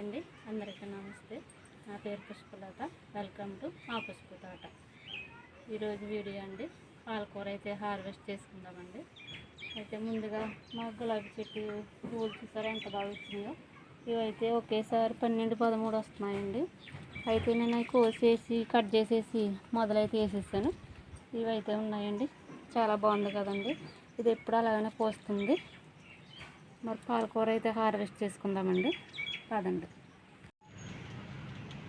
అండి. అందరికీ నమస్తే. నా పేరు పుష్పలత. వెల్కమ్ టు మా పుష్ప తోట. ఈరోజు వీడియో అండి. పాలకూర అయితే హార్వెస్ట్ చేసుకుందామండి. అయితే ముందుగా మా గులాబీ చెట్టు పూలు చూసారా ఎంత బాగా వచ్చిందో. ఇవైతే ఒకేసారి పన్నెండు పదమూడు వస్తున్నాయండి. అయితే నేను అవి కోసేసి కట్ చేసేసి మొదలైతే వేసేసాను. ఇవైతే ఉన్నాయండి. చాలా బాగుంది కదండి. ఇది ఎప్పుడు అలాగనే పోస్తుంది. మరి పాలకూర అయితే హార్వెస్ట్ చేసుకుందామండి. కాదండి.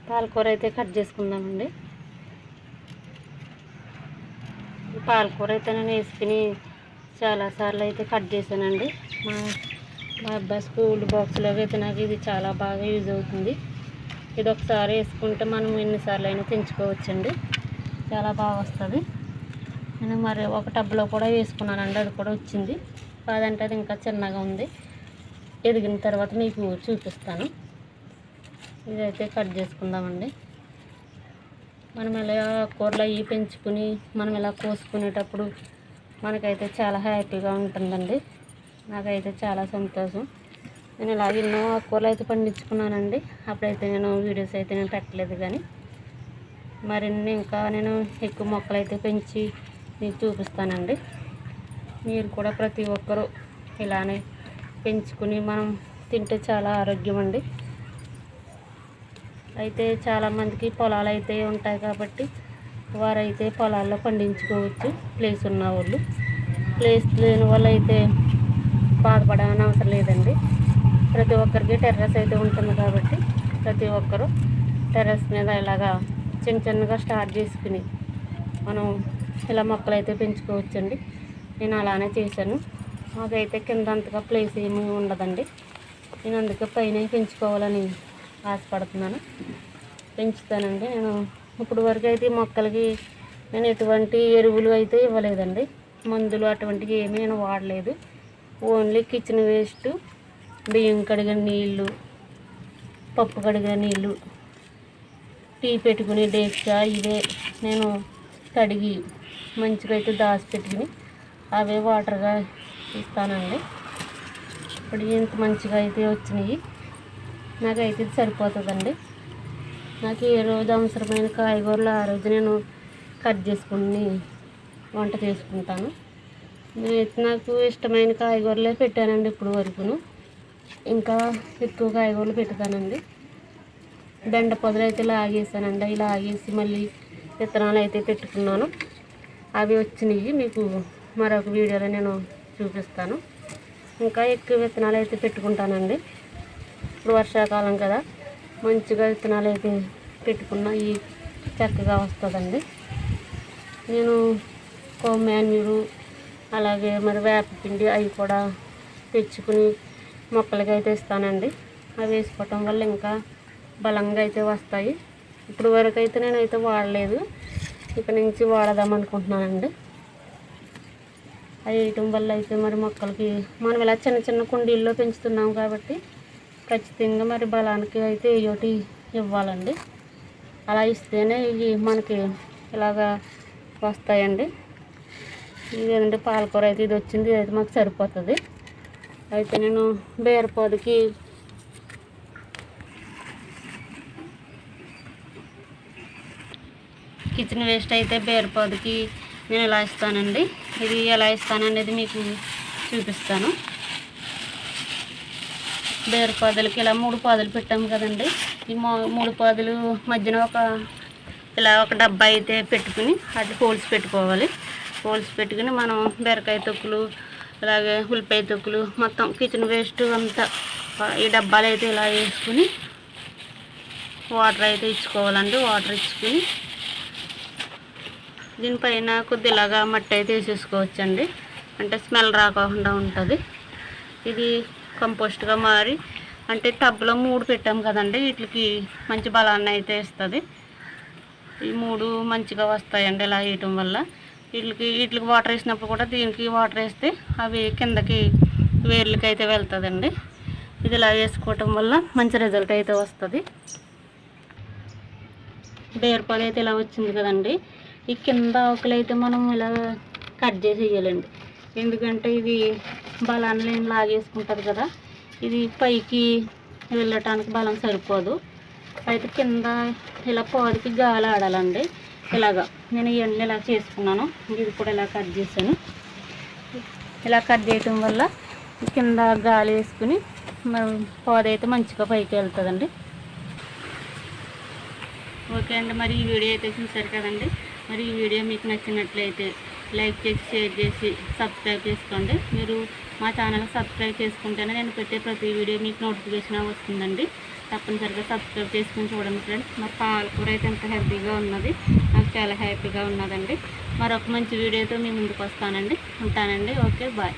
పాలకూర అయితే కట్ చేసుకుందామండి. పాలకూర అయితే నేను వేసుకుని చాలాసార్లు అయితే కట్ చేశానండి. మా మా అబ్బాయి స్కూల్ బాక్స్లో అయితే నాకు ఇది చాలా బాగా యూజ్ అవుతుంది. ఇది ఒకసారి వేసుకుంటే మనం ఎన్నిసార్లు అయినా తెంచుకోవచ్చండి. చాలా బాగా వస్తుంది. నేను మరి ఒక టబ్లో కూడా వేసుకున్నానండి అది కూడా వచ్చింది. కాదంటే అది ఇంకా చిన్నగా ఉంది. ఎదిగిన తర్వాత మీకు చూపిస్తాను. ఇదైతే కట్ చేసుకుందామండి. మనం ఇలా కూరలు అవి పెంచుకుని మనం ఇలా కోసుకునేటప్పుడు మనకైతే చాలా హ్యాపీగా ఉంటుందండి. నాకైతే చాలా సంతోషం. నేను ఇలా ఎన్నో కూరలు అయితే పండించుకున్నానండి. అప్పుడైతే నేను వీడియోస్ అయితే నేను పెట్టలేదు కానీ మరిన్ని ఇంకా నేను ఎక్కువ మొక్కలు అయితే పెంచి మీకు చూపిస్తానండి. మీరు కూడా ప్రతి ఒక్కరూ ఇలానే పెంచుకుని మనం తింటే చాలా ఆరోగ్యం అండి అయితే చాలామందికి పొలాలు అయితే ఉంటాయి కాబట్టి వారైతే పొలాల్లో పండించుకోవచ్చు. ప్లేస్ ఉన్న వాళ్ళు. ప్లేస్ లేని వాళ్ళు అయితే బాధపడాలని అవసరం లేదండి. ప్రతి ఒక్కరికి టెర్రస్ అయితే ఉంటుంది కాబట్టి ప్రతి ఒక్కరు టెర్రస్ మీద ఇలాగా చిన్న చిన్నగా స్టార్ట్ చేసుకుని మనం ఇలా మొక్కలు అయితే పెంచుకోవచ్చండి. నేను అలానే చేశాను. మాకైతే కింద అంతగా ప్లేస్ ఏమీ ఉండదండి. నేను అందుకే పైన పెంచుకోవాలని ఆశపడుతున్నాను. పెంచుతానండి. నేను ఇప్పుడు వరకు అయితే మొక్కలకి నేను ఎటువంటి ఎరువులు అయితే ఇవ్వలేదండి. మందులు అటువంటివి ఏమీ నేను వాడలేదు. ఓన్లీ కిచెన్ వేస్ట్ బియ్యం కడిగిన నీళ్ళు పప్పు కడిగిన నీళ్ళు టీ పెట్టుకుని డేక్ష ఇవే నేను కడిగి మంచిగా అయితే దాచిపెట్టుకుని అవే వాటర్గా ఇస్తానండి ఇప్పుడు ఇంత మంచిగా అయితే వచ్చినాయి. నాకైతే ఇది సరిపోతుందండి. నాకు ఏ రోజు అవసరమైన కాయగూరలు ఆ రోజు నేను కట్ చేసుకుని వంట చేసుకుంటాను. నేనైతే నాకు ఇష్టమైన కాయగూరలే పెట్టానండి ఇప్పుడు వరకును. ఇంకా ఎక్కువ కాయగూరలు పెట్టుతానండి. బెండ పొదలు అయితే లాగేసానండి. అవి లాగేసి మళ్ళీ విత్తనాలు అయితే పెట్టుకున్నాను. అవి వచ్చినాయి. మీకు మరొక వీడియోలో నేను చూపిస్తాను. ఇంకా ఎక్కువ విత్తనాలు అయితే పెట్టుకుంటానండి. ఇప్పుడు వర్షాకాలం కదా మంచిగా విత్తనాలు అయితే పెట్టుకున్న ఈ చక్కగా వస్తుందండి. నేను మాన్యూరు అలాగే మరి వేపపిండి అవి కూడా తెచ్చుకుని మొక్కలకి అయితే ఇస్తానండి. అవి వేసుకోవటం వల్ల ఇంకా బలంగా అయితే వస్తాయి. ఇప్పుడు వరకు అయితే నేనైతే వాడలేదు. ఇక నుంచి వాడదాం అనుకుంటున్నానండి. అవి వేయటం వల్ల అయితే మరి మొక్కలకి మనం ఇలా చిన్న చిన్న కుండీల్లో పెంచుతున్నాం కాబట్టి ఖచ్చితంగా మరి బలానికి అయితే ఒకటి ఇవ్వాలండి. అలా ఇస్తేనే ఇవి మనకి ఇలాగా వస్తాయండి. ఇదేంటంటే పాలకూర అయితే ఇది వచ్చింది ఇది అయితే మాకు సరిపోతుంది. అయితే నేను బీరపోదికి కిచెన్ వేస్ట్ అయితే బీరపోదికి నేను ఇలా ఇస్తానండి? ఇది ఎలా ఇస్తాననేది మీకు చూపిస్తాను. బేరు పాదులకి ఇలా మూడు పాదులు పెట్టాము కదండి. ఈ మూ- మూడు పాదులు మధ్యన ఒక ఇలా ఒక డబ్బా అయితే పెట్టుకుని అది హోల్స్ పెట్టుకోవాలి. హోల్స్ పెట్టుకుని మనం బీరకాయ తొక్కులు అలాగే ఉల్లిపాయ తొక్కులు మొత్తం కిచెన్ వేస్ట్ అంతా ఈ డబ్బాలు అయితే ఇలా వేసుకుని వాటర్ అయితే ఇచ్చుకోవాలండి. వాటర్ ఇచ్చుకుని దీనిపైన కొద్దిలాగా మట్టి అయితే వేసేసుకోవచ్చండి. అంటే స్మెల్ రాకుండా ఉంటుంది. ఇది కంపోస్ట్గా మారి అంటే టబ్లో మూడు పెట్టాం కదండి వీటికి మంచి బలాన్ని అయితే ఇస్తుంది. ఈ మూడు మంచిగా వస్తాయండి ఇలా వేయటం వల్ల. వీటికి వీటికి వాటర్ వేసినప్పుడు కూడా దీనికి వాటర్ వేస్తే అవి కిందకి వేర్లకి అయితే వెళ్తుందండి. ఇది ఇలా వేసుకోవటం వల్ల మంచి రిజల్ట్ అయితే వస్తుంది. బేరపాలు అయితే ఇలా వచ్చింది కదండి. ఈ కింద ఆకులు అయితే మనం ఇలా కట్ చేసి వేయాలండి ఎందుకంటే ఇది బలాన్ని లాగేసుకుంటుంది కదా. ఇది పైకి వెళ్ళటానికి బలం సరిపోదు. అయితే కింద ఇలా పోదికి గాలి ఆడాలండి. ఇలాగా. నేను ఇవన్నీ ఇలా చేసుకున్నాను. ఇది కూడా ఇలా కట్ చేశాను. ఇలా కట్ చేయటం వల్ల కింద గాలి వేసుకుని మనం పోద అయితే మంచిగా పైకి వెళ్తుందండి. ఓకే అండి. మరి ఈ వీడియో అయితే చూసారు కదండి. మరి ఈ వీడియో మీకు నచ్చినట్లయితే లైక్ చేసి షేర్ చేసి సబ్స్క్రైబ్ చేసుకోండి. మీరు మా ఛానల్ సబ్స్క్రైబ్ చేసుకుంటేనే నేను పెట్టే ప్రతి వీడియో మీకు నోటిఫికేషన్ వస్తుందండి. తప్పనిసరిగా సబ్స్క్రైబ్ చేసుకుని చూడండి ఫ్రెండ్స్. మరి పాలకూర అయితే ఎంత హెల్తీగా ఉన్నది నాకు చాలా హ్యాపీగా ఉన్నదండి. మరొక మంచి వీడియోతో మీ ముందుకు వస్తానండి. ఉంటానండి. Okay bye.